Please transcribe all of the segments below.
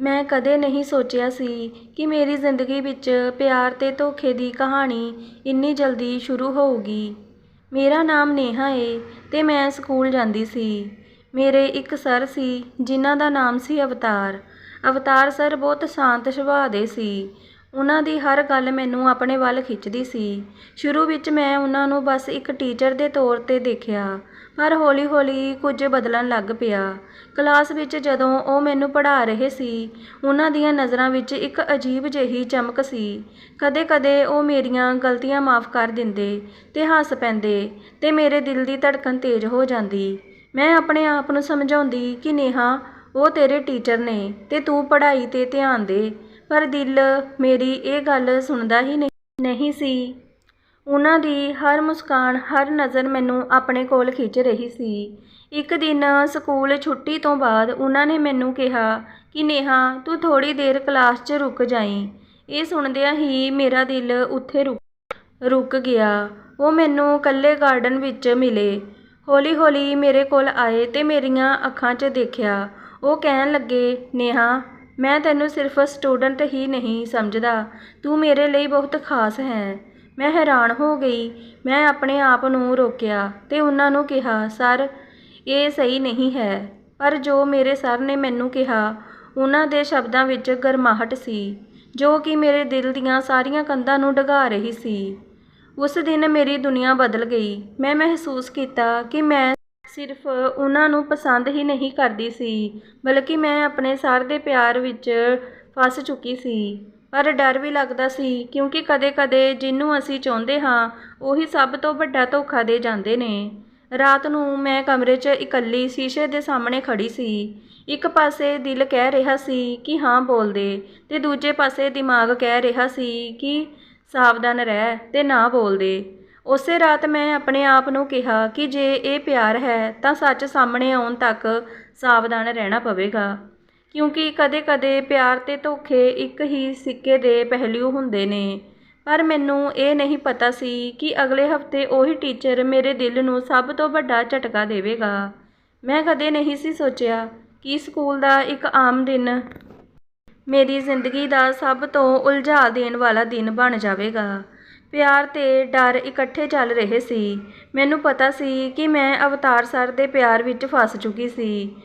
ਮੈਂ ਕਦੇ ਨਹੀਂ ਸੋਚਿਆ ਸੀ ਕਿ ਮੇਰੀ ਜ਼ਿੰਦਗੀ ਵਿੱਚ ਪਿਆਰ ਅਤੇ ਧੋਖੇ ਦੀ ਕਹਾਣੀ ਇੰਨੀ ਜਲਦੀ ਸ਼ੁਰੂ ਹੋਊਗੀ। ਮੇਰਾ ਨਾਮ ਨੇਹਾ ਏ ਅਤੇ ਮੈਂ ਸਕੂਲ ਜਾਂਦੀ ਸੀ। ਮੇਰੇ ਇੱਕ ਸਰ ਸੀ, ਜਿਨ੍ਹਾਂ ਦਾ ਨਾਮ ਸੀ ਅਵਤਾਰ। ਅਵਤਾਰ ਸਰ ਬਹੁਤ ਸ਼ਾਂਤ ਸੁਭਾਅ ਦੇ ਸੀ। ਉਹਨਾਂ ਦੀ ਹਰ ਗੱਲ ਮੈਨੂੰ ਆਪਣੇ ਵੱਲ ਖਿੱਚਦੀ ਸੀ। ਸ਼ੁਰੂ ਵਿੱਚ ਮੈਂ ਉਹਨਾਂ ਨੂੰ ਬਸ ਇੱਕ ਟੀਚਰ ਦੇ ਤੌਰ ਤੇ ਦੇਖਿਆ। ਪਰ ਹੌਲੀ-ਹੌਲੀ ਕੁਝ ਬਦਲਣ ਲੱਗ ਪਿਆ। ਕਲਾਸ ਵਿੱਚ ਜਦੋਂ ਉਹ ਮੈਨੂੰ ਪੜ੍ਹਾ ਰਹੇ ਸੀ, ਉਹਨਾਂ ਦੀਆਂ ਨਜ਼ਰਾਂ ਵਿੱਚ ਇੱਕ ਅਜੀਬ ਜਿਹੀ ਚਮਕ ਸੀ। ਕਦੇ-ਕਦੇ ਉਹ ਮੇਰੀਆਂ ਗਲਤੀਆਂ ਮਾਫ਼ ਕਰ ਦਿੰਦੇ ਤੇ ਹੱਸ ਪੈਂਦੇ ਤੇ ਮੇਰੇ ਦਿਲ ਦੀ ਧੜਕਨ ਤੇਜ਼ ਹੋ ਜਾਂਦੀ। ਮੈਂ ਆਪਣੇ ਆਪ ਨੂੰ ਸਮਝਾਉਂਦੀ ਕਿ ਨੇਹਾ, ਉਹ ਤੇਰੇ ਟੀਚਰ ਨੇ ਤੇ ਤੂੰ ਪੜ੍ਹਾਈ ਤੇ ਧਿਆਨ ਦੇ, ਪਰ ਦਿਲ ਮੇਰੀ ਇਹ ਗੱਲ ਸੁਣਦਾ ਹੀ ਨਹੀਂ ਨਹੀਂ ਸੀ। ਉਹਨਾਂ ਦੀ ਹਰ ਮੁਸਕਾਨ, ਹਰ ਨਜ਼ਰ ਮੈਨੂੰ ਆਪਣੇ ਕੋਲ ਖਿੱਚ ਰਹੀ ਸੀ। ਇੱਕ ਦਿਨ ਸਕੂਲ ਛੁੱਟੀ ਤੋਂ ਬਾਅਦ ਉਹਨਾਂ ਨੇ ਮੈਨੂੰ ਕਿਹਾ ਕਿ, ਨੇਹਾ, ਤੂੰ ਥੋੜੀ ਦੇਰ ਕਲਾਸ 'ਚ ਰੁਕ ਜਾਈਂ। ਇਹ ਸੁਣਦਿਆਂ ਹੀ ਮੇਰਾ ਦਿਲ ਉੱਥੇ ਰੁਕ ਰੁਕ ਗਿਆ। ਉਹ ਮੈਨੂੰ ਇਕੱਲੇ ਗਾਰਡਨ ਵਿੱਚ ਮਿਲੇ। ਹੌਲੀ-ਹੌਲੀ ਮੇਰੇ ਕੋਲ ਆਏ ਤੇ ਮੇਰੀਆਂ ਅੱਖਾਂ 'ਚ ਦੇਖਿਆ। ਉਹ ਕਹਿਣ ਲੱਗੇ, ਨੇਹਾ, ਮੈਂ ਤੈਨੂੰ ਸਿਰਫ ਸਟੂਡੈਂਟ ਹੀ ਨਹੀਂ ਸਮਝਦਾ। ਤੂੰ ਮੇਰੇ ਲਈ ਬਹੁਤ ਖਾਸ ਹੈ। ਮੈਂ ਹੈਰਾਨ ਹੋ ਗਈ। ਮੈਂ ਆਪਣੇ ਆਪ ਨੂੰ ਰੋਕਿਆ ਅਤੇ ਉਹਨਾਂ ਨੂੰ ਕਿਹਾ, ਸਰ, ਇਹ ਸਹੀ ਨਹੀਂ ਹੈ। ਪਰ ਜੋ ਮੇਰੇ ਸਰ ਨੇ ਮੈਨੂੰ ਕਿਹਾ, ਉਹਨਾਂ ਦੇ ਸ਼ਬਦਾਂ ਵਿੱਚ ਗਰਮਾਹਟ ਸੀ, ਜੋ ਕਿ ਮੇਰੇ ਦਿਲ ਦੀਆਂ ਸਾਰੀਆਂ ਕੰਧਾਂ ਨੂੰ ਡਗਾ ਰਹੀ ਸੀ। ਉਸ ਦਿਨ ਮੇਰੀ ਦੁਨੀਆ ਬਦਲ ਗਈ। ਮੈਂ ਮਹਿਸੂਸ ਕੀਤਾ ਕਿ ਮੈਂ ਸਿਰਫ ਉਹਨਾਂ ਨੂੰ ਪਸੰਦ ਹੀ ਨਹੀਂ ਕਰਦੀ ਸੀ, ਬਲਕਿ ਮੈਂ ਆਪਣੇ ਸਰ ਦੇ ਪਿਆਰ ਵਿੱਚ ਫਸ ਚੁੱਕੀ ਸੀ। ਪਰ ਡਰ ਵੀ ਲੱਗਦਾ ਸੀ, ਕਿਉਂਕਿ ਕਦੇ-ਕਦੇ ਜਿਹਨੂੰ ਅਸੀਂ ਚਾਹੁੰਦੇ ਹਾਂ, ਉਹੀ ਸਭ ਤੋਂ ਵੱਡਾ ਧੋਖਾ ਦੇ ਜਾਂਦੇ ਨੇ। ਰਾਤ ਨੂੰ ਮੈਂ ਕਮਰੇ 'ਚ ਇਕੱਲੀ ਸ਼ੀਸ਼ੇ ਦੇ ਸਾਹਮਣੇ ਖੜ੍ਹੀ ਸੀ। ਇੱਕ ਪਾਸੇ ਦਿਲ ਕਹਿ ਰਿਹਾ ਸੀ ਕਿ ਹਾਂ ਬੋਲ ਦੇ ਤੇ ਦੂਜੇ ਪਾਸੇ ਦਿਮਾਗ ਕਹਿ ਰਿਹਾ ਸੀ ਕਿ ਸਾਵਧਾਨ ਰਹਿ ਤੇ ਨਾ ਬੋਲ ਦੇ। ਉਸੇ ਰਾਤ ਮੈਂ ਆਪਣੇ ਆਪ ਨੂੰ ਕਿਹਾ ਕਿ ਜੇ ਇਹ ਪਿਆਰ ਹੈ ਤਾਂ ਸੱਚ ਸਾਹਮਣੇ ਆਉਣ ਤੱਕ ਸਾਵਧਾਨ ਰਹਿਣਾ ਪਵੇਗਾ। ਕਿਉਂਕਿ ਕਦੇ-ਕਦੇ ਪਿਆਰ ਤੇ ਧੋਖੇ ਇੱਕ ਹੀ ਸਿੱਕੇ ਦੇ ਪਹਿਲੂ ਹੁੰਦੇ ਨੇ। ਪਰ ਮੈਨੂੰ ਇਹ ਨਹੀਂ ਪਤਾ ਸੀ ਕਿ ਅਗਲੇ ਹਫ਼ਤੇ ਉਹੀ ਟੀਚਰ ਮੇਰੇ ਦਿਲ ਨੂੰ ਸਭ ਤੋਂ ਵੱਡਾ ਝਟਕਾ ਦੇਵੇਗਾ। ਮੈਂ ਕਦੇ ਨਹੀਂ ਸੀ ਸੋਚਿਆ ਕਿ ਸਕੂਲ ਦਾ ਇੱਕ ਆਮ ਦਿਨ ਮੇਰੀ ਜ਼ਿੰਦਗੀ ਦਾ ਸਭ ਤੋਂ ਉਲਝਾਅ ਦੇਣ ਵਾਲਾ ਦਿਨ ਬਣ ਜਾਵੇਗਾ। ਪਿਆਰ ਤੇ ਡਰ ਇਕੱਠੇ ਚੱਲ ਰਹੇ ਸੀ। ਮੈਨੂੰ ਪਤਾ ਸੀ ਕਿ ਮੈਂ ਅਵਤਾਰ ਸਰ ਦੇ ਪਿਆਰ ਵਿੱਚ ਫਸ ਚੁੱਕੀ ਸੀ।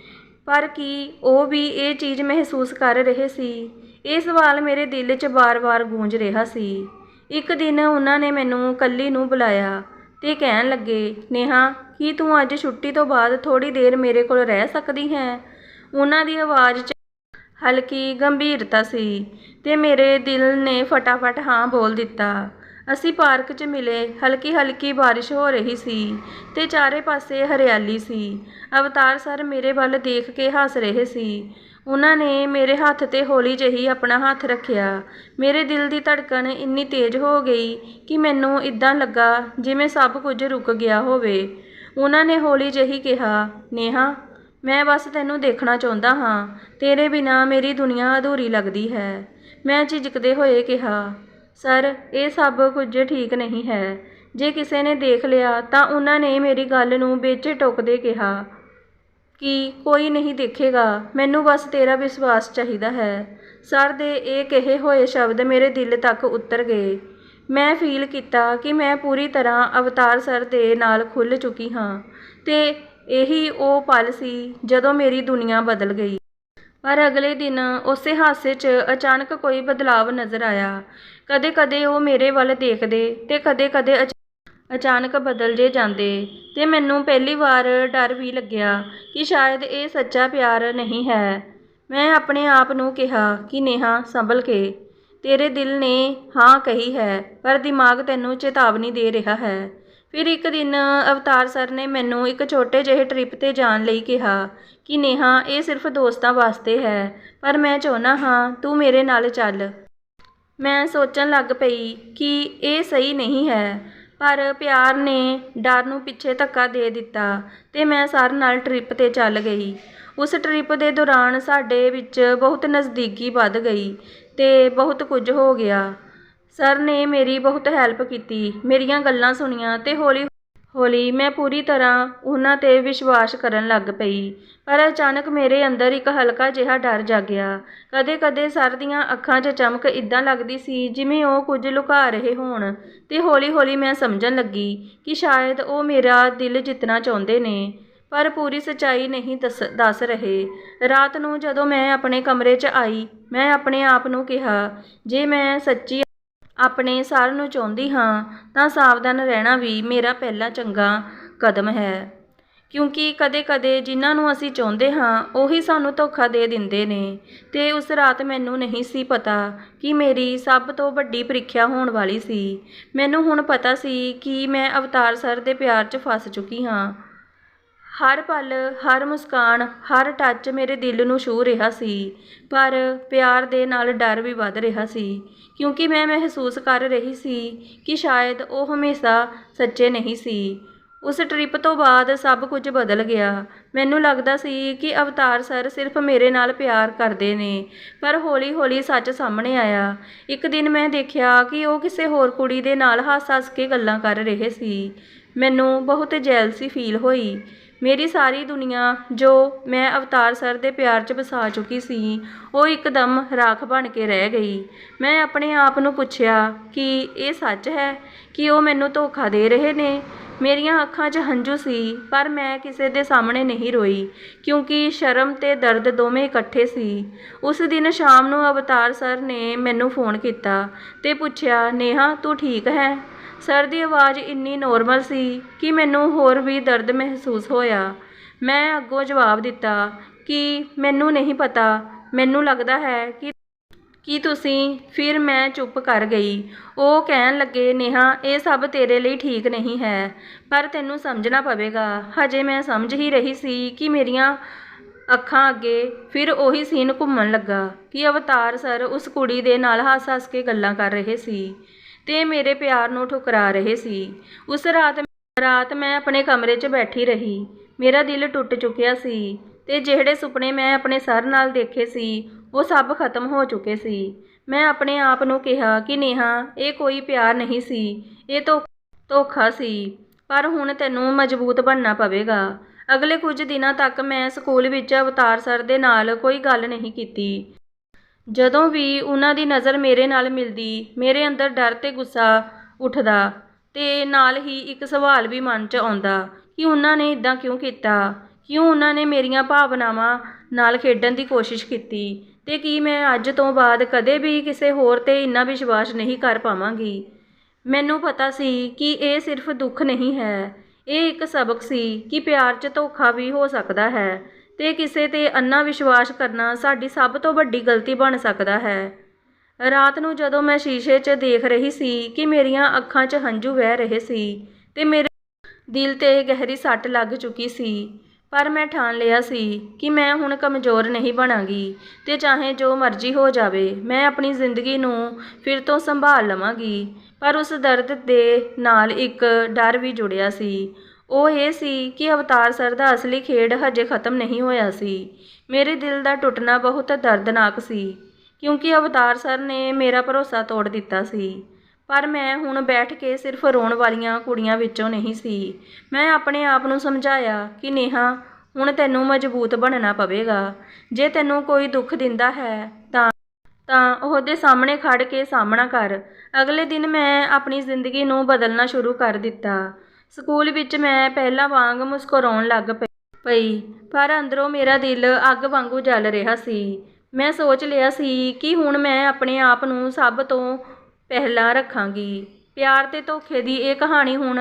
ਪਰ ਕੀ ਉਹ ਵੀ ਇਹ ਚੀਜ਼ ਮਹਿਸੂਸ ਕਰ ਰਹੇ ਸੀ? ਇਹ ਸਵਾਲ ਮੇਰੇ ਦਿਲ 'ਚ ਵਾਰ-ਵਾਰ ਗੂੰਜ ਰਿਹਾ ਸੀ। ਇੱਕ ਦਿਨ ਉਹਨਾਂ ਨੇ ਮੈਨੂੰ ਕੱਲੀ ਨੂੰ ਬੁਲਾਇਆ ਤੇ ਕਹਿਣ ਲੱਗੇ, ਨੇਹਾ, ਕੀ ਤੂੰ ਅੱਜ ਛੁੱਟੀ ਤੋਂ ਬਾਅਦ ਥੋੜੀ ਦੇਰ ਮੇਰੇ ਕੋਲ ਰਹਿ ਸਕਦੀ ਹੈ? ਉਹਨਾਂ ਦੀ ਆਵਾਜ਼ 'ਚ ਹਲਕੀ ਗੰਭੀਰਤਾ ਸੀ ਤੇ ਮੇਰੇ ਦਿਲ ਨੇ ਫਟਾਫਟ ਹਾਂ ਬੋਲ ਦਿੱਤਾ। ਅਸੀਂ ਪਾਰਕ 'ਚ ਮਿਲੇ ਹਲਕੀ ਹਲਕੀ ਬਾਰਿਸ਼ ਹੋ ਰਹੀ ਸੀ ਤੇ ਚਾਰੇ ਪਾਸੇ ਹਰਿਆਲੀ ਸੀ। ਅਵਤਾਰ ਸਰ ਮੇਰੇ ਵੱਲ ਦੇਖ ਕੇ ਹੱਸ ਰਹੇ ਸੀ। ਉਹਨਾਂ ਨੇ ਮੇਰੇ ਹੱਥ ਤੇ ਹੌਲੀ ਜਿਹੀ ਆਪਣਾ ਹੱਥ ਰੱਖਿਆ। ਮੇਰੇ ਦਿਲ ਦੀ ਧੜਕਣ ਇੰਨੀ ਤੇਜ਼ ਹੋ ਗਈ ਕਿ ਮੈਨੂੰ ਇਦਾਂ ਲੱਗਾ ਜਿਵੇਂ ਸਭ ਕੁਝ ਰੁਕ ਗਿਆ ਹੋਵੇ। ਉਹਨਾਂ ਨੇ ਹੌਲੀ ਜਿਹੀ ਕਿਹਾ, ਨੇਹਾ, ਮੈਂ ਬਸ ਤੈਨੂੰ ਦੇਖਣਾ ਚਾਹੁੰਦਾ ਹਾਂ। ਤੇਰੇ ਬਿਨਾ ਮੇਰੀ ਦੁਨੀਆ ਅਧੂਰੀ ਲੱਗਦੀ ਹੈ। ਮੈਂ ਝਿਜਕਦੇ ਹੋਏ ਕਿਹਾ ਸਰ, ਇਹ ਸਭ ਕੁਝ ਠੀਕ ਨਹੀਂ ਹੈ। ਜੇ ਕਿਸੇ ਨੇ ਦੇਖ ਲਿਆ, ਤਾਂ ਉਹਨਾਂ ਨੇ ਮੇਰੀ ਗੱਲ ਨੂੰ ਵਿੱਚ ਟੋਕਦੇ ਕਿਹਾ। ਕਿ ਕੋਈ ਨਹੀਂ ਦੇਖੇਗਾ, ਮੈਨੂੰ ਬਸ ਤੇਰਾ ਵਿਸ਼ਵਾਸ ਚਾਹੀਦਾ ਹੈ। ਸਰ ਦੇ ਇਹ ਕਹੇ ਹੋਏ ਸ਼ਬਦ ਮੇਰੇ ਦਿਲ ਤੱਕ ਉਤਰ ਗਏ। ਮੈਂ ਫੀਲ ਕੀਤਾ ਕਿ ਮੈਂ ਪੂਰੀ ਤਰ੍ਹਾਂ ਅਵਤਾਰ ਸਰ ਦੇ ਨਾਲ ਖੁੱਲ ਚੁੱਕੀ ਹਾਂ ਤੇ ਇਹੀ ਉਹ ਪਲ ਸੀ ਜਦੋਂ ਮੇਰੀ ਦੁਨੀਆ ਬਦਲ ਗਈ। ਪਰ ਅਗਲੇ ਦਿਨ ਉਸੇ ਹਾਸੇ 'ਚ ਅਚਾਨਕ ਕੋਈ ਬਦਲਾਵ ਨਜ਼ਰ ਆਇਆ। ਕਦੇ-ਕਦੇ ਉਹ ਮੇਰੇ ਵੱਲ ਦੇਖਦੇ ਤੇ ਕਦੇ-ਕਦੇ ਅਚ, ਅਚਾਨਕ ਬਦਲ ਜੇ ਜਾਂਦੇ। ਤੇ ਮੈਨੂੰ ਪਹਿਲੀ ਵਾਰ ਡਰ ਵੀ ਲੱਗਿਆ ਕਿ ਸ਼ਾਇਦ ਇਹ ਸੱਚਾ ਪਿਆਰ ਨਹੀਂ ਹੈ। ਮੈਂ ਆਪਣੇ ਆਪ ਨੂੰ ਕਿਹਾ ਕਿ ਨੇਹਾ, ਸੰਭਲ ਕੇ। ਤੇਰੇ ਦਿਲ ਨੇ ਹਾਂ ਕਹੀ ਹੈ, ਪਰ ਦਿਮਾਗ ਤੈਨੂੰ ਚੇਤਾਵਨੀ ਦੇ ਰਿਹਾ ਹੈ। ਫਿਰ ਇੱਕ ਦਿਨ ਅਵਤਾਰ ਸਰ ਨੇ ਮੈਨੂੰ ਇੱਕ ਛੋਟੇ ਜਿਹੇ ਟ੍ਰਿਪ ਤੇ ਜਾਣ ਲਈ ਕਿਹਾ ਕਿ ਨੇਹਾ, ਇਹ ਸਿਰਫ ਦੋਸਤਾਂ ਵਾਸਤੇ ਹੈ, ਪਰ ਮੈਂ ਚਾਹੁੰਦਾ ਹਾਂ ਤੂੰ ਮੇਰੇ ਨਾਲ ਚੱਲ। ਮੈਂ ਸੋਚਣ ਲੱਗ ਪਈ ਕਿ ਇਹ ਸਹੀ ਨਹੀਂ ਹੈ, ਪਰ ਪਿਆਰ ਨੇ ਡਰ ਨੂੰ ਪਿੱਛੇ ਧੱਕਾ ਦੇ ਦਿੱਤਾ ਅਤੇ ਮੈਂ ਸਰ ਨਾਲ ਟ੍ਰਿਪ ਤੇ ਚੱਲ ਗਈ। ਉਸ ਟ੍ਰਿਪ ਦੇ ਦੌਰਾਨ ਸਾਡੇ ਵਿੱਚ ਬਹੁਤ ਨਜ਼ਦੀਕੀ ਵੱਧ ਗਈ ਅਤੇ ਬਹੁਤ ਕੁਝ ਹੋ ਗਿਆ। ਸਰ ਨੇ ਮੇਰੀ ਬਹੁਤ ਹੈਲਪ ਕੀਤੀ, ਮੇਰੀਆਂ ਗੱਲਾਂ ਸੁਣੀਆਂ ਤੇ ਹੌਲੀ ਹੌਲੀ ਮੈਂ ਪੂਰੀ ਤਰ੍ਹਾਂ ਉਹਨਾਂ ਤੇ ਵਿਸ਼ਵਾਸ ਕਰਨ ਲੱਗ ਪਈ, ਪਰ ਅਚਾਨਕ ਮੇਰੇ ਅੰਦਰ ਇੱਕ ਹਲਕਾ ਜਿਹਾ ਡਰ ਜਾਗਿਆ। ਕਦੇ-ਕਦੇ ਸਰ ਦੀਆਂ ਅੱਖਾਂ 'ਚ ਚਮਕ ਇਦਾਂ ਲੱਗਦੀ ਸੀ ਜਿਵੇਂ ਉਹ ਕੁਝ ਲੁਕਾ ਰਹੇ ਹੋਣ ਤੇ ਹੌਲੀ-ਹੌਲੀ ਮੈਂ ਸਮਝਣ ਲੱਗੀ ਕਿ ਸ਼ਾਇਦ ਉਹ ਮੇਰਾ ਦਿਲ ਜਿੱਤਣਾ ਚਾਹੁੰਦੇ ਨੇ, ਪਰ ਪੂਰੀ ਸੱਚਾਈ ਨਹੀਂ ਦੱਸ ਦੱਸ ਰਹੇ। ਰਾਤ ਨੂੰ ਜਦੋਂ ਮੈਂ ਆਪਣੇ ਕਮਰੇ 'ਚ ਆਈ, ਮੈਂ ਆਪਣੇ ਆਪ ਨੂੰ ਕਿਹਾ, ਜੇ ਮੈਂ ਸੱਚੀ ਆਪਣੇ ਸਰ ਨੂੰ ਚਾਹੁੰਦੀ ਹਾਂ, ਤਾਂ ਸਾਵਧਾਨ ਰਹਿਣਾ ਵੀ ਮੇਰਾ ਪਹਿਲਾ ਚੰਗਾ ਕਦਮ ਹੈ। ਕਿਉਂਕਿ ਕਦੇ-ਕਦੇ ਜਿਨ੍ਹਾਂ ਨੂੰ ਅਸੀਂ ਚਾਹੁੰਦੇ ਹਾਂ, ਉਹੀ ਸਾਨੂੰ ਧੋਖਾ ਦੇ ਦਿੰਦੇ ਨੇ। ਤੇ ਉਸ ਰਾਤ ਮੈਨੂੰ ਨਹੀਂ ਸੀ ਪਤਾ ਕਿ ਮੇਰੀ ਸਭ ਤੋਂ ਵੱਡੀ ਪ੍ਰੀਖਿਆ ਹੋਣ ਵਾਲੀ ਸੀ। ਮੈਨੂੰ ਹੁਣ ਪਤਾ ਸੀ ਕਿ ਮੈਂ ਅਵਤਾਰ ਸਰ ਦੇ ਪਿਆਰ 'ਚ ਫਸ ਚੁੱਕੀ ਹਾਂ। ਹਰ ਪਲ, ਹਰ ਮੁਸਕਾਨ, ਹਰ ਟੱਚ ਮੇਰੇ ਦਿਲ ਨੂੰ ਛੂਹ ਰਿਹਾ ਸੀ, ਪਰ ਪਿਆਰ ਦੇ ਨਾਲ ਡਰ ਵੀ ਵੱਧ ਰਿਹਾ ਸੀ, ਕਿਉਂਕਿ ਮੈਂ ਮਹਿਸੂਸ ਕਰ ਰਹੀ ਸੀ ਕਿ ਸ਼ਾਇਦ ਉਹ ਹਮੇਸ਼ਾ ਸੱਚੇ ਨਹੀਂ ਸੀ। ਉਸ ਟ੍ਰਿਪ ਤੋਂ ਬਾਅਦ ਸਭ ਕੁਝ ਬਦਲ ਗਿਆ। ਮੈਨੂੰ ਲੱਗਦਾ ਸੀ ਕਿ ਅਵਤਾਰ ਸਰ ਸਿਰਫ ਮੇਰੇ ਨਾਲ ਪਿਆਰ ਕਰਦੇ ਨੇ, ਪਰ ਹੌਲੀ-ਹੌਲੀ ਸੱਚ ਸਾਹਮਣੇ ਆਇਆ। ਇੱਕ ਦਿਨ ਮੈਂ ਦੇਖਿਆ ਕਿ ਉਹ ਕਿਸੇ ਹੋਰ ਕੁੜੀ ਦੇ ਨਾਲ ਹੱਸ-ਹੱਸ ਕੇ ਗੱਲਾਂ ਕਰ ਰਹੇ ਸੀ। ਮੈਨੂੰ ਬਹੁਤ ਜੈਲਸੀ ਫੀਲ ਹੋਈ। ਮੇਰੀ ਸਾਰੀ ਦੁਨੀਆ ਜੋ ਮੈਂ ਅਵਤਾਰ ਸਰ ਦੇ ਪਿਆਰ 'ਚ ਵਸਾ ਚੁੱਕੀ ਸੀ, ਉਹ ਇੱਕਦਮ ਰਾਖ ਬਣ ਕੇ ਰਹਿ ਗਈ। ਮੈਂ ਆਪਣੇ ਆਪ ਨੂੰ ਪੁੱਛਿਆ ਕਿ ਇਹ ਸੱਚ ਹੈ ਕਿ ਉਹ ਮੈਨੂੰ ਧੋਖਾ ਦੇ ਰਹੇ ਨੇ? ਮੇਰੀਆਂ ਅੱਖਾਂ 'ਚ ਹੰਝੂ ਸੀ, ਪਰ ਮੈਂ ਕਿਸੇ ਦੇ ਸਾਹਮਣੇ ਨਹੀਂ ਰੋਈ, ਕਿਉਂਕਿ ਸ਼ਰਮ ਤੇ ਦਰਦ ਦੋਵੇਂ ਇਕੱਠੇ ਸੀ। ਉਸ ਦਿਨ ਸ਼ਾਮ ਨੂੰ ਅਵਤਾਰ ਸਰ ਨੇ ਮੈਨੂੰ ਫੋਨ ਕੀਤਾ ਤੇ ਪੁੱਛਿਆ, ਨੇਹਾ, ਤੂੰ ਠੀਕ ਹੈ? ਸਰ ਦੀ ਆਵਾਜ਼ ਇੰਨੀ ਨੋਰਮਲ ਸੀ ਕਿ ਮੈਨੂੰ ਹੋਰ ਵੀ ਦਰਦ ਮਹਿਸੂਸ ਹੋਇਆ। ਮੈਂ ਅੱਗੋਂ ਜਵਾਬ ਦਿੱਤਾ ਕਿ ਮੈਨੂੰ ਨਹੀਂ ਪਤਾ। ਮੈਨੂੰ ਲੱਗਦਾ ਹੈ ਕਿ ਕੀ ਤੁਸੀਂ ਫਿਰ ਮੈਂ ਚੁੱਪ ਕਰ ਗਈ। ਉਹ ਕਹਿਣ ਲੱਗੇ, ਨੇਹਾ, ਇਹ ਸਭ ਤੇਰੇ ਲਈ ਠੀਕ ਨਹੀਂ ਹੈ, ਪਰ ਤੈਨੂੰ ਸਮਝਣਾ ਪਵੇਗਾ। ਹਜੇ ਮੈਂ ਸਮਝ ਹੀ ਰਹੀ ਸੀ ਕਿ ਮੇਰੀਆਂ ਅੱਖਾਂ ਅੱਗੇ ਫਿਰ ਉਹੀ ਸੀਨ ਘੁੰਮਣ ਲੱਗਾ ਕਿ ਅਵਤਾਰ ਸਰ ਉਸ ਕੁੜੀ ਦੇ ਨਾਲ ਹੱਸ-ਹੱਸ ਕੇ ਗੱਲਾਂ ਕਰ ਰਹੇ ਸੀ। ਤੇ ਮੇਰੇ ਪਿਆਰ ਨੂੰ ਠੁਕਰਾ ਰਹੇ ਸੀ। ਉਸ ਰਾਤ ਰਾਤ ਮੈਂ ਆਪਣੇ ਕਮਰੇ 'ਚ ਬੈਠੀ ਰਹੀ। ਮੇਰਾ ਦਿਲ ਟੁੱਟ ਚੁੱਕਿਆ ਸੀ ਤੇ ਜਿਹੜੇ ਸੁਪਨੇ ਮੈਂ ਆਪਣੇ ਸਰ ਨਾਲ ਦੇਖੇ ਸੀ, ਉਹ ਸਭ ਖਤਮ ਹੋ ਚੁੱਕੇ ਸੀ। ਮੈਂ ਆਪਣੇ ਆਪ ਨੂੰ ਕਿਹਾ ਕਿ ਨੇਹਾ, ਇਹ ਕੋਈ ਪਿਆਰ ਨਹੀਂ ਸੀ, ਇਹ ਧੋ, ਧੋਖਾ ਸੀ, ਪਰ ਹੁਣ ਤੈਨੂੰ ਮਜ਼ਬੂਤ ਬਣਨਾ ਪਵੇਗਾ। ਅਗਲੇ ਕੁਝ ਦਿਨਾਂ ਤੱਕ ਮੈਂ ਸਕੂਲ ਵਿੱਚ ਅਵਤਾਰ ਸਰ ਦੇ ਨਾਲ ਕੋਈ ਗੱਲ ਨਹੀਂ ਕੀਤੀ। ਜਦੋਂ ਵੀ ਉਹਨਾਂ ਦੀ ਨਜ਼ਰ ਮੇਰੇ ਨਾਲ ਮਿਲਦੀ, ਮੇਰੇ ਅੰਦਰ ਡਰ ਅਤੇ ਗੁੱਸਾ ਉੱਠਦਾ ਅਤੇ ਨਾਲ ਹੀ ਇੱਕ ਸਵਾਲ ਵੀ ਮਨ 'ਚ ਆਉਂਦਾ ਕਿ ਉਹਨਾਂ ਨੇ ਇੱਦਾਂ ਕਿਉਂ ਕੀਤਾ? ਕਿਉਂ ਉਹਨਾਂ ਨੇ ਮੇਰੀਆਂ ਭਾਵਨਾਵਾਂ ਨਾਲ ਖੇਡਣ ਦੀ ਕੋਸ਼ਿਸ਼ ਕੀਤੀ? ਅਤੇ ਕੀ ਮੈਂ ਅੱਜ ਤੋਂ ਬਾਅਦ ਕਦੇ ਵੀ ਕਿਸੇ ਹੋਰ ਤੇ ਇੰਨਾ ਵਿਸ਼ਵਾਸ ਨਹੀਂ ਕਰ ਪਾਵਾਂਗੀ? ਮੈਨੂੰ ਪਤਾ ਸੀ ਕਿ ਇਹ ਸਿਰਫ ਦੁੱਖ ਨਹੀਂ ਹੈ। ਇਹ ਇੱਕ ਸਬਕ ਸੀ ਕਿ ਪਿਆਰ 'ਚ ਧੋਖਾ ਵੀ ਹੋ ਸਕਦਾ ਹੈ। ਤੇ ਕਿਸੇ ਤੇ ਅੰਨਾ ਵਿਸ਼ਵਾਸ ਕਰਨਾ ਸਾਡੀ ਸਭ ਤੋਂ ਵੱਡੀ ਗਲਤੀ ਬਣ ਸਕਦਾ ਹੈ। ਰਾਤ ਨੂੰ ਜਦੋਂ ਮੈਂ ਸ਼ੀਸ਼ੇ 'ਚ ਦੇਖ ਰਹੀ ਸੀ ਕਿ ਮੇਰੀਆਂ ਅੱਖਾਂ 'ਚ ਹੰਝੂ ਵਹਿ ਰਹੇ ਸੀ ਤੇ ਮੇਰੇ ਦਿਲ ਤੇ ਗਹਿਰੀ ਸੱਟ ਲੱਗ ਚੁੱਕੀ ਸੀ, ਪਰ ਮੈਂ ਠਾਣ ਲਿਆ ਸੀ ਕਿ ਮੈਂ ਹੁਣ ਕਮਜ਼ੋਰ ਨਹੀਂ ਬਣਾਂਗੀ ਤੇ ਚਾਹੇ ਜੋ ਮਰਜ਼ੀ ਹੋ ਜਾਵੇ, ਮੈਂ ਆਪਣੀ ਜ਼ਿੰਦਗੀ ਨੂੰ ਫਿਰ ਤੋਂ ਸੰਭਾਲ ਲਵਾਂਗੀ। ਪਰ ਉਸ ਦਰਦ ਦੇ ਨਾਲ ਇੱਕ ਡਰ ਵੀ ਜੁੜਿਆ ਸੀ। ਉਹ ਇਹ ਸੀ ਕਿ ਅਵਤਾਰ ਸਰ ਦਾ ਅਸਲੀ ਖੇਡ ਹਜੇ ਖਤਮ ਨਹੀਂ ਹੋਇਆ ਸੀ। ਮੇਰੇ ਦਿਲ ਦਾ ਟੁੱਟਣਾ ਬਹੁਤ ਦਰਦਨਾਕ ਸੀ, ਕਿਉਂਕਿ ਅਵਤਾਰ ਸਰ ਨੇ ਮੇਰਾ ਭਰੋਸਾ ਤੋੜ ਦਿੱਤਾ ਸੀ। ਪਰ ਮੈਂ ਹੁਣ ਬੈਠ ਕੇ ਸਿਰਫ ਰੋਣ ਵਾਲੀਆਂ ਕੁੜੀਆਂ ਵਿੱਚੋਂ ਨਹੀਂ ਸੀ। ਮੈਂ ਆਪਣੇ ਆਪ ਨੂੰ ਸਮਝਾਇਆ ਕਿ ਨੇਹਾ, ਹੁਣ ਤੈਨੂੰ ਮਜ਼ਬੂਤ ਬਣਨਾ ਪਵੇਗਾ। ਜੇ ਤੈਨੂੰ ਕੋਈ ਦੁੱਖ ਦਿੰਦਾ ਹੈ ਤਾਂ ਤਾਂ ਉਹਦੇ ਸਾਹਮਣੇ ਖੜ ਕੇ ਸਾਹਮਣਾ ਕਰ। ਅਗਲੇ ਦਿਨ ਮੈਂ ਆਪਣੀ ਜ਼ਿੰਦਗੀ ਨੂੰ ਬਦਲਣਾ ਸ਼ੁਰੂ ਕਰ ਦਿੱਤਾ। ਸਕੂਲ ਵਿੱਚ ਮੈਂ ਪਹਿਲਾਂ ਵਾਂਗ ਮੁਸਕਰਾਉਣ ਲੱਗ ਪਈ। ਪਈ, ਪਰ ਅੰਦਰੋਂ ਮੇਰਾ ਦਿਲ ਅੱਗ ਵਾਂਗੂ ਜਲ ਰਿਹਾ ਸੀ। ਮੈਂ ਸੋਚ ਲਿਆ ਸੀ ਕਿ ਹੁਣ ਮੈਂ ਆਪਣੇ ਆਪ ਨੂੰ ਸਭ ਤੋਂ ਪਹਿਲਾਂ ਰੱਖਾਂਗੀ। ਪਿਆਰ ਤੇ ਧੋਖੇ ਦੀ ਇਹ ਕਹਾਣੀ ਹੁਣ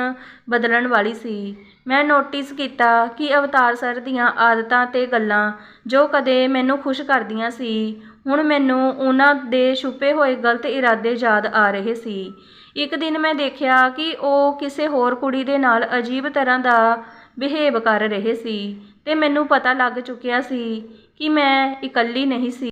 ਬਦਲਣ ਵਾਲੀ ਸੀ। ਮੈਂ ਨੋਟਿਸ ਕੀਤਾ ਕਿ ਅਵਤਾਰ ਸਰ ਦੀਆਂ ਆਦਤਾਂ ਤੇ ਗੱਲਾਂ ਜੋ ਕਦੇ ਮੈਨੂੰ ਖੁਸ਼ ਕਰਦੀਆਂ ਸੀ, ਹੁਣ ਮੈਨੂੰ ਉਹਨਾਂ ਦੇ ਛੁਪੇ ਹੋਏ ਗਲਤ ਇਰਾਦੇ ਯਾਦ ਆ ਰਹੇ ਸੀ। ਇੱਕ ਦਿਨ ਮੈਂ ਦੇਖਿਆ ਕਿ ਉਹ ਕਿਸੇ ਹੋਰ ਕੁੜੀ ਦੇ ਨਾਲ ਅਜੀਬ ਤਰ੍ਹਾਂ ਦਾ ਬਿਹੇਵ ਕਰ ਰਹੇ ਸੀ ਅਤੇ ਮੈਨੂੰ ਪਤਾ ਲੱਗ ਚੁੱਕਿਆ ਸੀ ਕਿ ਮੈਂ ਇਕੱਲੀ ਨਹੀਂ ਸੀ।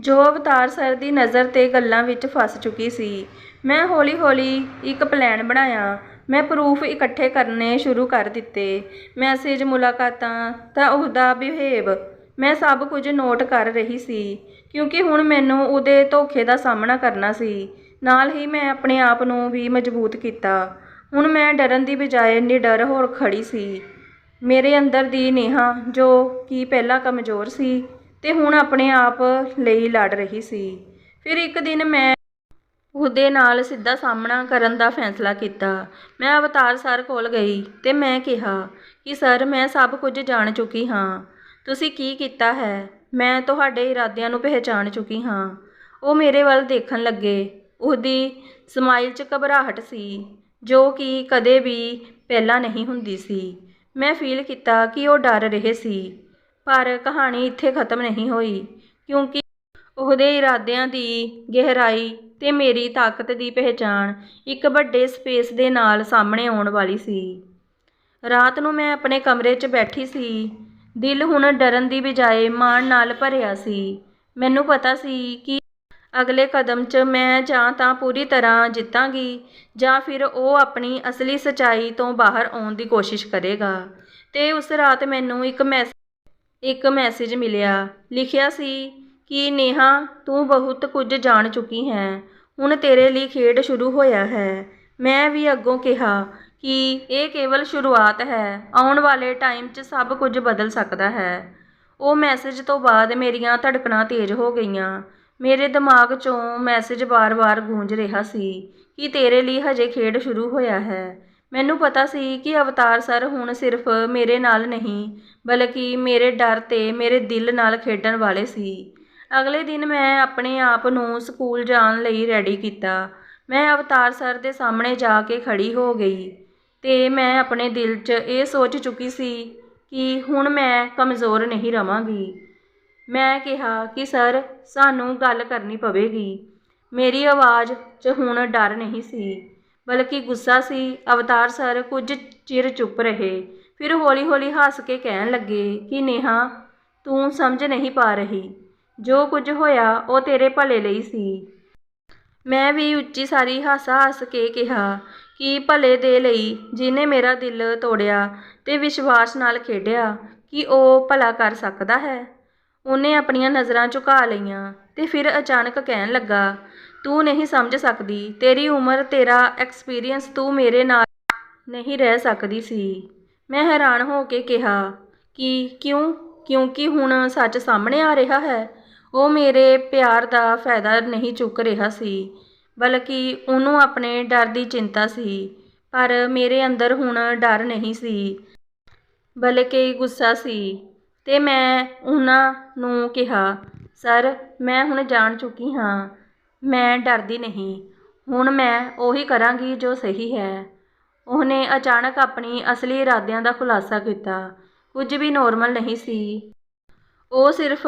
ਜੋ ਅਵਤਾਰ ਸਰ ਦੀ ਨਜ਼ਰ ਤੇ ਗੱਲਾਂ ਵਿੱਚ ਫਸ ਚੁੱਕੀ ਸੀ, ਮੈਂ ਹੌਲੀ-ਹੌਲੀ ਇੱਕ ਪਲਾਨ ਬਣਾਇਆ। ਮੈਂ ਪ੍ਰੂਫ ਇਕੱਠੇ ਕਰਨੇ ਸ਼ੁਰੂ ਕਰ ਦਿੱਤੇ। ਮੈਸੇਜ ਮੁਲਾਕਾਤਾਂ, ਤਾਂ ਉਹਦਾ ਬਿਹੇਵ। ਮੈਂ ਸਭ ਕੁਝ ਨੋਟ ਕਰ ਰਹੀ ਸੀ, ਕਿਉਂਕਿ ਹੁਣ ਮੈਨੂੰ ਉਹਦੇ ਧੋਖੇ ਦਾ ਸਾਹਮਣਾ ਕਰਨਾ ਸੀ। ਨਾਲ ਹੀ ਮੈਂ ਆਪਣੇ ਆਪ ਨੂੰ ਵੀ ਮਜ਼ਬੂਤ ਕੀਤਾ। ਹੁਣ ਮੈਂ ਡਰਨ ਦੀ ਬਜਾਏ ਨਿਡਰ ਹੋ ਖੜ੍ਹੀ ਸੀ। ਮੇਰੇ ਅੰਦਰ ਦੀ ਨੇਹਾ, ਜੋ ਕਿ ਪਹਿਲਾਂ ਕਮਜ਼ੋਰ ਸੀ ਅਤੇ ਹੁਣ ਆਪਣੇ ਆਪ ਲਈ ਲੜ ਰਹੀ ਸੀ। ਫਿਰ ਇੱਕ ਦਿਨ ਮੈਂ ਉਹਦੇ ਨਾਲ ਸਿੱਧਾ ਸਾਹਮਣਾ ਕਰਨ ਦਾ ਫੈਸਲਾ ਕੀਤਾ। ਮੈਂ ਅਵਤਾਰ ਸਰ ਕੋਲ ਗਈ ਅਤੇ ਮੈਂ ਕਿਹਾ ਕਿ, ਸਰ, ਮੈਂ ਸਭ ਕੁਝ ਜਾਣ ਚੁੱਕੀ ਹਾਂ। ਤੁਸੀਂ ਕੀ ਕੀਤਾ ਹੈ? ਮੈਂ ਤੁਹਾਡੇ ਇਰਾਦਿਆਂ ਨੂੰ ਪਹਿਚਾਣ ਚੁੱਕੀ ਹਾਂ। ਉਹ ਮੇਰੇ ਵੱਲ ਦੇਖਣ ਲੱਗੇ। ਉਹਦੀ ਸਮਾਈਲ 'ਚ ਘਬਰਾਹਟ ਸੀ, ਜੋ ਕਿ ਕਦੇ ਵੀ ਪਹਿਲਾਂ ਨਹੀਂ ਹੁੰਦੀ ਸੀ। ਮੈਂ ਫੀਲ ਕੀਤਾ ਕਿ ਉਹ ਡਰ ਰਹੇ ਸੀ, ਪਰ ਕਹਾਣੀ ਇੱਥੇ ਖਤਮ ਨਹੀਂ ਹੋਈ, ਕਿਉਂਕਿ ਉਹਦੇ ਇਰਾਦਿਆਂ ਦੀ ਗਹਿਰਾਈ ਤੇ ਮੇਰੀ ਤਾਕਤ ਦੀ ਪਹਿਚਾਣ ਇੱਕ ਵੱਡੇ ਸਪੇਸ ਦੇ ਨਾਲ ਸਾਹਮਣੇ ਆਉਣ ਵਾਲੀ ਸੀ। ਰਾਤ ਨੂੰ ਮੈਂ ਆਪਣੇ ਕਮਰੇ 'ਚ ਬੈਠੀ ਸੀ, ਦਿਲ ਹੁਣ ਡਰਨ ਦੀ ਬਜਾਏ ਮਾਣ ਨਾਲ ਭਰਿਆ ਸੀ। ਮੈਨੂੰ ਪਤਾ ਸੀ ਕਿ ਅਗਲੇ ਕਦਮ 'ਚ ਮੈਂ ਜਾਂ ਤਾਂ ਪੂਰੀ ਤਰ੍ਹਾਂ ਜਿੱਤਾਂਗੀ ਜਾਂ ਫਿਰ ਉਹ ਆਪਣੀ ਅਸਲੀ ਸੱਚਾਈ ਤੋਂ ਬਾਹਰ ਆਉਣ ਦੀ ਕੋਸ਼ਿਸ਼ ਕਰੇਗਾ। ਤੇ ਉਸ ਰਾਤ ਮੈਨੂੰ ਇੱਕ ਮੈਸ, ਇੱਕ ਮੈਸੇਜ ਮਿਲਿਆ। ਲਿਖਿਆ ਸੀ ਕਿ, ਨੇਹਾ, ਤੂੰ ਬਹੁਤ ਕੁਝ ਜਾਣ ਚੁੱਕੀ ਹੈ। ਹੁਣ ਤੇਰੇ ਲਈ ਖੇਡ ਸ਼ੁਰੂ ਹੋਇਆ ਹੈ। ਮੈਂ ਵੀ ਅੱਗੋਂ ਕਿਹਾ ਕਿ, ਇਹ ਕੇਵਲ ਸ਼ੁਰੂਆਤ ਹੈ। ਆਉਣ ਵਾਲੇ ਟਾਈਮ 'ਚ ਸਭ ਕੁਝ ਬਦਲ ਸਕਦਾ ਹੈ। ਉਹ ਮੈਸੇਜ ਤੋਂ ਬਾਅਦ ਮੇਰੀਆਂ ਧੜਕਣਾਂ ਤੇਜ਼ ਹੋ ਗਈਆਂ। ਮੇਰੇ ਦਿਮਾਗ 'ਚੋਂ ਮੈਸੇਜ ਵਾਰ-ਵਾਰ ਗੂੰਜ ਰਿਹਾ ਸੀ ਕਿ ਤੇਰੇ ਲਈ ਹਜੇ ਖੇਡ ਸ਼ੁਰੂ ਹੋਇਆ ਹੈ। ਮੈਨੂੰ ਪਤਾ ਸੀ ਕਿ ਅਵਤਾਰ ਸਰ ਹੁਣ ਸਿਰਫ ਮੇਰੇ ਨਾਲ ਨਹੀਂ, ਬਲਕਿ ਮੇਰੇ ਡਰ ਤੇ ਮੇਰੇ ਦਿਲ ਨਾਲ ਖੇਡਣ ਵਾਲੇ ਸੀ। ਅਗਲੇ ਦਿਨ ਮੈਂ ਆਪਣੇ ਆਪ ਨੂੰ ਸਕੂਲ ਜਾਣ ਲਈ ਰੈਡੀ ਕੀਤਾ। ਮੈਂ ਅਵਤਾਰ ਸਰ ਦੇ ਸਾਹਮਣੇ ਜਾ ਕੇ ਖੜ੍ਹੀ ਹੋ ਗਈ ਤੇ ਮੈਂ ਆਪਣੇ ਦਿਲ 'ਚ ਇਹ ਸੋਚ ਚੁੱਕੀ ਸੀ ਕਿ ਹੁਣ ਮੈਂ ਕਮਜ਼ੋਰ ਨਹੀਂ ਰਵਾਂਗੀ। ਮੈਂ ਕਿਹਾ ਕਿ ਸਰ, ਸਾਨੂੰ ਗੱਲ ਕਰਨੀ ਪਵੇਗੀ। ਮੇਰੀ ਆਵਾਜ਼ 'ਚ ਹੁਣ ਡਰ ਨਹੀਂ ਸੀ, ਬਲਕਿ ਗੁੱਸਾ ਸੀ। ਅਵਤਾਰ ਸਰ ਕੁਝ ਚਿਰ ਚੁੱਪ ਰਹੇ, ਫਿਰ ਹੌਲੀ-ਹੌਲੀ ਹੱਸ ਕੇ ਕਹਿਣ ਲੱਗੇ ਕਿ, ਨੇਹਾ, ਤੂੰ ਸਮਝ ਨਹੀਂ ਪਾ ਰਹੀ। ਜੋ ਕੁਝ ਹੋਇਆ, ਉਹ ਤੇਰੇ ਭਲੇ ਲਈ ਸੀ। ਮੈਂ ਵੀ ਉੱਚੀ ਸਾਰੀ ਹਾਸਾ ਹੱਸ ਕੇ ਕਿਹਾ ਕਿ ਭਲੇ ਦੇ ਲਈ ਜਿਹਨੇ ਮੇਰਾ ਦਿਲ ਤੋੜਿਆ ਤੇ ਵਿਸ਼ਵਾਸ ਨਾਲ ਖੇਡਿਆ, ਕਿ ਉਹ ਭਲਾ ਕਰ ਸਕਦਾ ਹੈ। ਉਹਨੇ ਆਪਣੀਆਂ ਨਜ਼ਰਾਂ ਝੁਕਾ ਲਈਆਂ ਤੇ ਫਿਰ ਅਚਾਨਕ ਕਹਿਣ ਲੱਗਾ, ਤੂੰ ਨਹੀਂ ਸਮਝ ਸਕਦੀ, ਤੇਰੀ ਉਮਰ, ਤੇਰਾ ਐਕਸਪੀਰੀਅੰਸ ਤੂੰ ਮੇਰੇ ਨਾਲ ਨਹੀਂ ਰਹਿ ਸਕਦੀ ਸੀ। ਮੈਂ ਹੈਰਾਨ ਹੋ ਕੇ ਕਿਹਾ, ਕਿ, ਕਿਉਂ? ਕਿਉਂਕਿ ਹੁਣ ਸੱਚ ਸਾਹਮਣੇ ਆ ਰਿਹਾ ਹੈ, ਉਹ ਮੇਰੇ ਪਿਆਰ ਦਾ ਫਾਇਦਾ ਨਹੀਂ ਚੁੱਕ ਰਿਹਾ ਸੀ, ਬਲਕਿ ਉਹਨੂੰ ਆਪਣੇ ਡਰ ਦੀ ਚਿੰਤਾ ਸੀ, ਪਰ ਮੇਰੇ ਅੰਦਰ ਹੁਣ ਡਰ ਨਹੀਂ ਸੀ, ਬਲਕਿ ਗੁੱਸਾ ਸੀ। ਤੇ ਮੈਂ ਉਹਨਾਂ ਨੂੰ ਕਿਹਾ, ਸਰ, ਮੈਂ ਹੁਣ ਜਾਣ ਚੁੱਕੀ ਹਾਂ। ਮੈਂ ਡਰਦੀ ਨਹੀਂ। ਹੁਣ ਮੈਂ ਉਹੀ ਕਰਾਂਗੀ ਜੋ ਸਹੀ ਹੈ। ਉਹਨੇ ਅਚਾਨਕ ਆਪਣੀ ਅਸਲੀ ਇਰਾਦਿਆਂ ਦਾ ਖੁਲਾਸਾ ਕੀਤਾ। ਕੁਝ ਵੀ ਨੋਰਮਲ ਨਹੀਂ ਸੀ। ਉਹ ਸਿਰਫ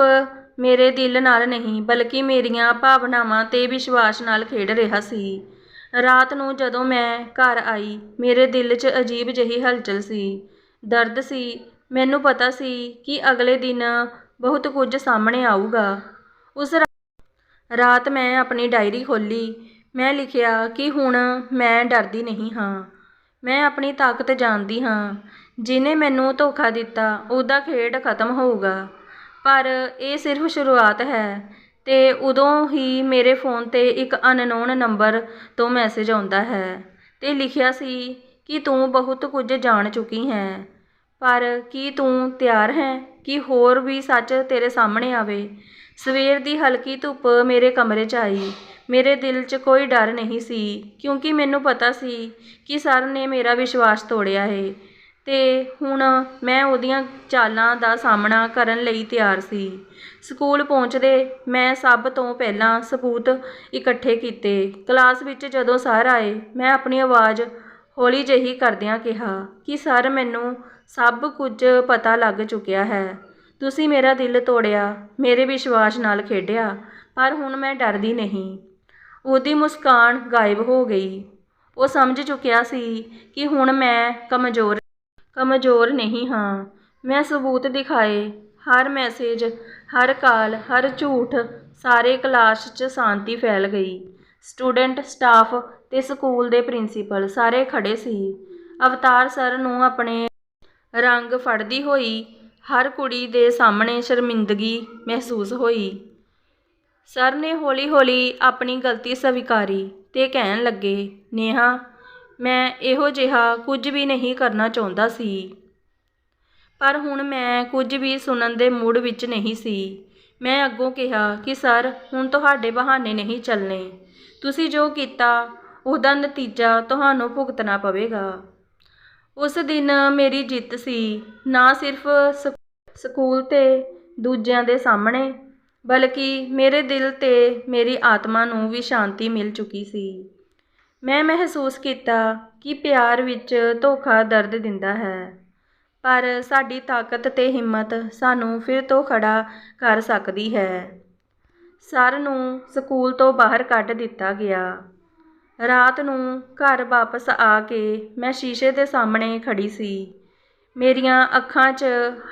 ਮੇਰੇ ਦਿਲ ਨਾਲ ਨਹੀਂ, ਬਲਕਿ ਮੇਰੀਆਂ ਭਾਵਨਾਵਾਂ ਤੇ ਵਿਸ਼ਵਾਸ ਨਾਲ ਖੇਡ ਰਿਹਾ ਸੀ। ਰਾਤ ਨੂੰ ਜਦੋਂ ਮੈਂ ਘਰ ਆਈ, ਮੇਰੇ ਦਿਲ 'ਚ ਅਜੀਬ ਜਿਹੀ ਹਲਚਲ ਸੀ। ਦਰਦ ਸੀ ਮੈਨੂੰ ਪਤਾ ਸੀ ਕਿ ਅਗਲੇ ਦਿਨ ਬਹੁਤ ਕੁਝ ਸਾਹਮਣੇ ਆਊਗਾ। ਉਸ ਰਾਤ ਮੈਂ ਆਪਣੀ ਡਾਇਰੀ ਖੋਲ੍ਹੀ। ਮੈਂ ਲਿਖਿਆ ਕਿ ਹੁਣ ਮੈਂ ਡਰਦੀ ਨਹੀਂ ਹਾਂ। ਮੈਂ ਆਪਣੀ ਤਾਕਤ ਜਾਣਦੀ ਹਾਂ। ਜਿਹਨੇ ਮੈਨੂੰ ਧੋਖਾ ਦਿੱਤਾ, ਉਹਦਾ ਖੇਡ ਖਤਮ ਹੋਊਗਾ। ਪਰ ਇਹ ਸਿਰਫ ਸ਼ੁਰੂਆਤ ਹੈ ਤੇ ਉਦੋਂ ਹੀ ਮੇਰੇ ਫੋਨ ਤੇ ਇੱਕ ਅਨਨੋਨ ਨੰਬਰ ਤੋਂ ਮੈਸੇਜ ਆਉਂਦਾ ਹੈ ਤੇ ਲਿਖਿਆ ਸੀ ਕਿ ਤੂੰ ਬਹੁਤ ਕੁਝ ਜਾਣ ਚੁੱਕੀ ਹੈ। ਪਰ ਕੀ ਤੂੰ ਤਿਆਰ ਹੈ? ਕਿ ਹੋਰ ਵੀ ਸੱਚ ਤੇਰੇ ਸਾਹਮਣੇ ਆਵੇ? ਸਵੇਰ ਦੀ ਹਲਕੀ ਧੁੱਪ ਮੇਰੇ ਕਮਰੇ 'ਚ ਆਈ। ਮੇਰੇ ਦਿਲ 'ਚ ਕੋਈ ਡਰ ਨਹੀਂ ਸੀ, ਕਿਉਂਕਿ ਮੈਨੂੰ ਪਤਾ ਸੀ ਕਿ ਸਰ ਨੇ ਮੇਰਾ ਵਿਸ਼ਵਾਸ ਤੋੜਿਆ ਹੈ ਅਤੇ ਹੁਣ ਮੈਂ ਉਹਦੀਆਂ ਚਾਲਾਂ ਦਾ ਸਾਹਮਣਾ ਕਰਨ ਲਈ ਤਿਆਰ ਸੀ। ਸਕੂਲ ਪਹੁੰਚਦੇ ਮੈਂ ਸਭ ਤੋਂ ਪਹਿਲਾਂ ਸਬੂਤ ਇਕੱਠੇ ਕੀਤੇ। ਕਲਾਸ ਵਿੱਚ ਜਦੋਂ ਸਰ ਆਏ, ਮੈਂ ਆਪਣੀ ਆਵਾਜ਼ ਹੌਲੀ ਜਿਹੀ ਕਰਦਿਆਂ ਕਿਹਾ ਕਿ ਸਰ ਮੈਨੂੰ ਸਭ ਕੁਝ ਪਤਾ ਲੱਗ ਚੁੱਕਿਆ ਹੈ। ਤੁਸੀਂ ਮੇਰਾ ਦਿਲ ਤੋੜਿਆ, ਮੇਰੇ ਵਿਸ਼ਵਾਸ ਨਾਲ ਖੇਡਿਆ, ਪਰ ਹੁਣ ਮੈਂ ਡਰਦੀ ਨਹੀਂ। ਉਹਦੀ ਮੁਸਕਾਨ ਗਾਇਬ ਹੋ ਗਈ। ਉਹ ਸਮਝ ਚੁੱਕਿਆ ਸੀ ਕਿ ਹੁਣ ਮੈਂ ਕਮਜ਼ੋਰ ਕਮਜ਼ੋਰ ਨਹੀਂ ਹਾਂ। ਮੈਂ ਸਬੂਤ ਦਿਖਾਏ, ਹਰ ਮੈਸੇਜ, ਹਰ ਕਾਲ, ਹਰ ਝੂਠ, ਸਾਰੇ ਕਲਾਸ 'ਚ ਸ਼ਾਂਤੀ ਫੈਲ ਗਈ। ਸਟੂਡੈਂਟ, ਸਟਾਫ ਤੇ ਸਕੂਲ ਦੇ ਪ੍ਰਿੰਸੀਪਲ ਸਾਰੇ ਖੜੇ ਸੀ। ਅਵਤਾਰ ਸਰ ਨੂੰ ਆਪਣੇ ਰੰਗ ਫੜਦੀ ਹੋਈ, ਹਰ ਕੁੜੀ ਦੇ ਸਾਹਮਣੇ ਸ਼ਰਮਿੰਦਗੀ ਮਹਿਸੂਸ ਹੋਈ। ਸਰ ਨੇ ਹੌਲੀ-ਹੌਲੀ ਆਪਣੀ ਗਲਤੀ ਸਵੀਕਾਰੀ ਤੇ ਕਹਿਣ ਲੱਗੇ, ਨੇਹਾ, ਮੈਂ ਇਹੋ ਜਿਹਾ ਕੁਝ ਵੀ ਨਹੀਂ ਕਰਨਾ ਚਾਹੁੰਦਾ ਸੀ। ਪਰ ਹੁਣ ਮੈਂ ਕੁਝ ਵੀ ਸੁਣਨ ਦੇ ਮੂਡ ਵਿੱਚ ਨਹੀਂ ਸੀ। ਮੈਂ ਅੱਗੋਂ ਕਿਹਾ ਕਿ, ਸਰ, ਹੁਣ ਤੁਹਾਡੇ ਬਹਾਨੇ ਨਹੀਂ ਚੱਲਣੇ। ਤੁਸੀਂ ਜੋ ਕੀਤਾ, ਉਹਦਾ ਨਤੀਜਾ ਤੁਹਾਨੂੰ ਭੁਗਤਣਾ ਪਵੇਗਾ। ਉਸ ਦਿਨ ਮੇਰੀ ਜਿੱਤ ਸੀ। ਨਾ ਸਿਰਫ ਸ- ਸਕੂਲ ਅਤੇ ਦੂਜਿਆਂ ਦੇ ਸਾਹਮਣੇ, ਬਲਕਿ ਮੇਰੇ ਦਿਲ ਤੇ ਮੇਰੀ ਆਤਮਾ ਨੂੰ ਵੀ ਸ਼ਾਂਤੀ ਮਿਲ ਚੁੱਕੀ ਸੀ। ਮੈਂ ਮਹਿਸੂਸ ਕੀਤਾ ਕਿ ਪਿਆਰ ਵਿੱਚ ਧੋਖਾ ਦਰਦ ਦਿੰਦਾ ਹੈ। ਪਰ ਸਾਡੀ ਤਾਕਤ ਅਤੇ ਹਿੰਮਤ ਸਾਨੂੰ ਫਿਰ ਤੋਂ ਖੜਾ ਕਰ ਸਕਦੀ ਹੈ। ਸਰ ਨੂੰ ਸਕੂਲ ਤੋਂ ਬਾਹਰ ਕੱਢ ਦਿੱਤਾ ਗਿਆ। ਰਾਤ ਨੂੰ ਘਰ ਵਾਪਸ ਆ ਕੇ ਮੈਂ ਸ਼ੀਸ਼ੇ ਦੇ ਸਾਹਮਣੇ ਖੜੀ ਸੀ। ਮੇਰੀਆਂ ਅੱਖਾਂ 'ਚ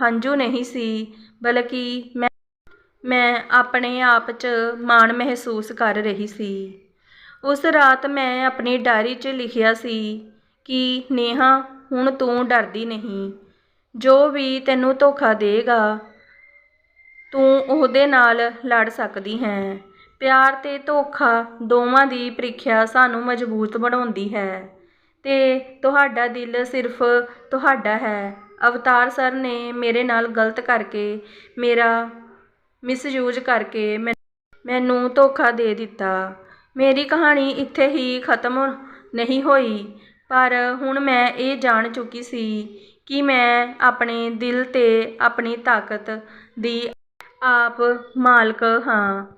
ਹੰਝੂ ਨਹੀਂ ਸੀ, ਬਲਕਿ ਮੈਂ ਮੈਂ ਆਪਣੇ ਆਪ 'ਚ ਮਾਣ ਮਹਿਸੂਸ ਕਰ ਰਹੀ ਸੀ। ਉਸ ਰਾਤ ਮੈਂ ਆਪਣੀ ਡਾਇਰੀ 'ਚ ਲਿਖਿਆ ਸੀ ਕਿ, ਨੇਹਾ, ਹੁਣ ਤੂੰ ਡਰਦੀ ਨਹੀਂ। ਜੋ ਵੀ ਤੈਨੂੰ ਧੋਖਾ ਦੇਗਾ, ਤੂੰ ਉਹਦੇ ਨਾਲ ਲੜ ਸਕਦੀ ਹੈ। ਪਿਆਰ ਅਤੇ ਧੋਖਾ ਦੋਵਾਂ ਦੀ ਪ੍ਰੀਖਿਆ ਸਾਨੂੰ ਮਜ਼ਬੂਤ ਬਣਾਉਂਦੀ ਹੈ ਅਤੇ ਤੁਹਾਡਾ ਦਿਲ ਸਿਰਫ ਤੁਹਾਡਾ ਹੈ। ਅਵਤਾਰ ਸਰ ਨੇ ਮੇਰੇ ਨਾਲ ਗਲਤ ਕਰਕੇ ਮੇਰਾ ਮਿਸਯੂਜ਼ ਕਰਕੇ ਮੈਂ- ਮੈਨੂੰ ਧੋਖਾ ਦੇ ਦਿੱਤਾ। ਮੇਰੀ ਕਹਾਣੀ ਇੱਥੇ ਹੀ ਖਤਮ ਨਹੀਂ ਹੋਈ, ਪਰ ਹੁਣ ਮੈਂ ਇਹ ਜਾਣ ਚੁੱਕੀ ਸੀ ਕਿ ਮੈਂ ਆਪਣੇ ਦਿਲ ਅਤੇ ਆਪਣੀ ਤਾਕਤ ਦੀ ਆਪ ਮਾਲਕ ਹਾਂ।